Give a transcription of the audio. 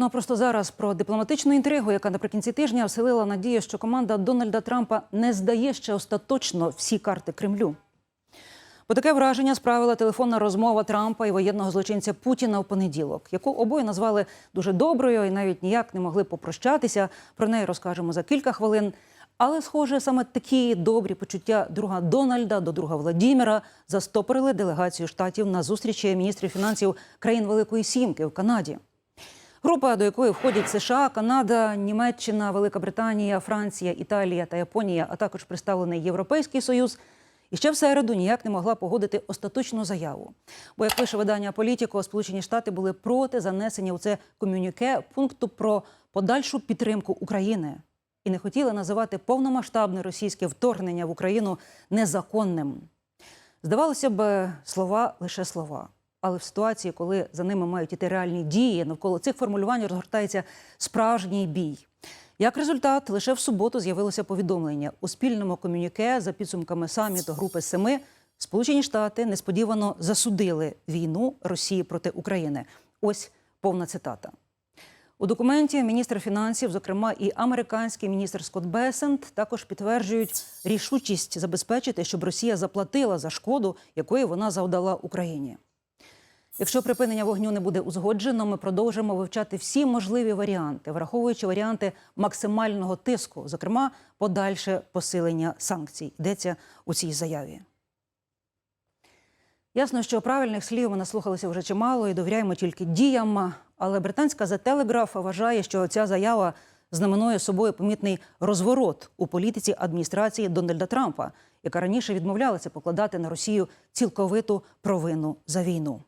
Ну а просто зараз про дипломатичну інтригу, яка наприкінці тижня вселила надію, що команда Дональда Трампа не здає ще остаточно всі карти Кремлю. Бо таке враження справила телефонна розмова Трампа і воєнного злочинця Путіна в понеділок, яку обоє назвали дуже доброю і навіть ніяк не могли попрощатися. Про неї розкажемо за кілька хвилин. Але, схоже, саме такі добрі почуття друга Дональда до друга Владіміра застопорили делегацію штатів на зустрічі міністрів фінансів країн Великої Сімки в Канаді. Група, до якої входять США, Канада, Німеччина, Велика Британія, Франція, Італія та Японія, а також представлений Європейський Союз. І ще в середу ніяк не могла погодити остаточну заяву. Бо, як пише видання Політіко, Сполучені Штати були проти занесення у це комюніке пункту про подальшу підтримку України і не хотіли називати повномасштабне російське вторгнення в Україну незаконним. Здавалося б, слова лише слова. Але в ситуації, коли за ними мають іти реальні дії, навколо цих формулювань розгортається справжній бій. Як результат, лише в суботу з'явилося повідомлення у спільному комюніке за підсумками саміту Групи Семи. Сполучені Штати несподівано засудили війну Росії проти України. Ось повна цитата. У документі міністр фінансів, зокрема і американський міністр Скотт Бесент, також підтверджують рішучість забезпечити, щоб Росія заплатила за шкоду, якої вона завдала Україні. Якщо припинення вогню не буде узгоджено, ми продовжимо вивчати всі можливі варіанти, враховуючи варіанти максимального тиску, зокрема подальше посилення санкцій. Йдеться у цій заяві. Ясно, що правильних слів ми наслухалися вже чимало і довіряємо тільки діям. Але британська The Telegraph вважає, що ця заява знаменує собою помітний розворот у політиці адміністрації Дональда Трампа, яка раніше відмовлялася покладати на Росію цілковиту провину за війну.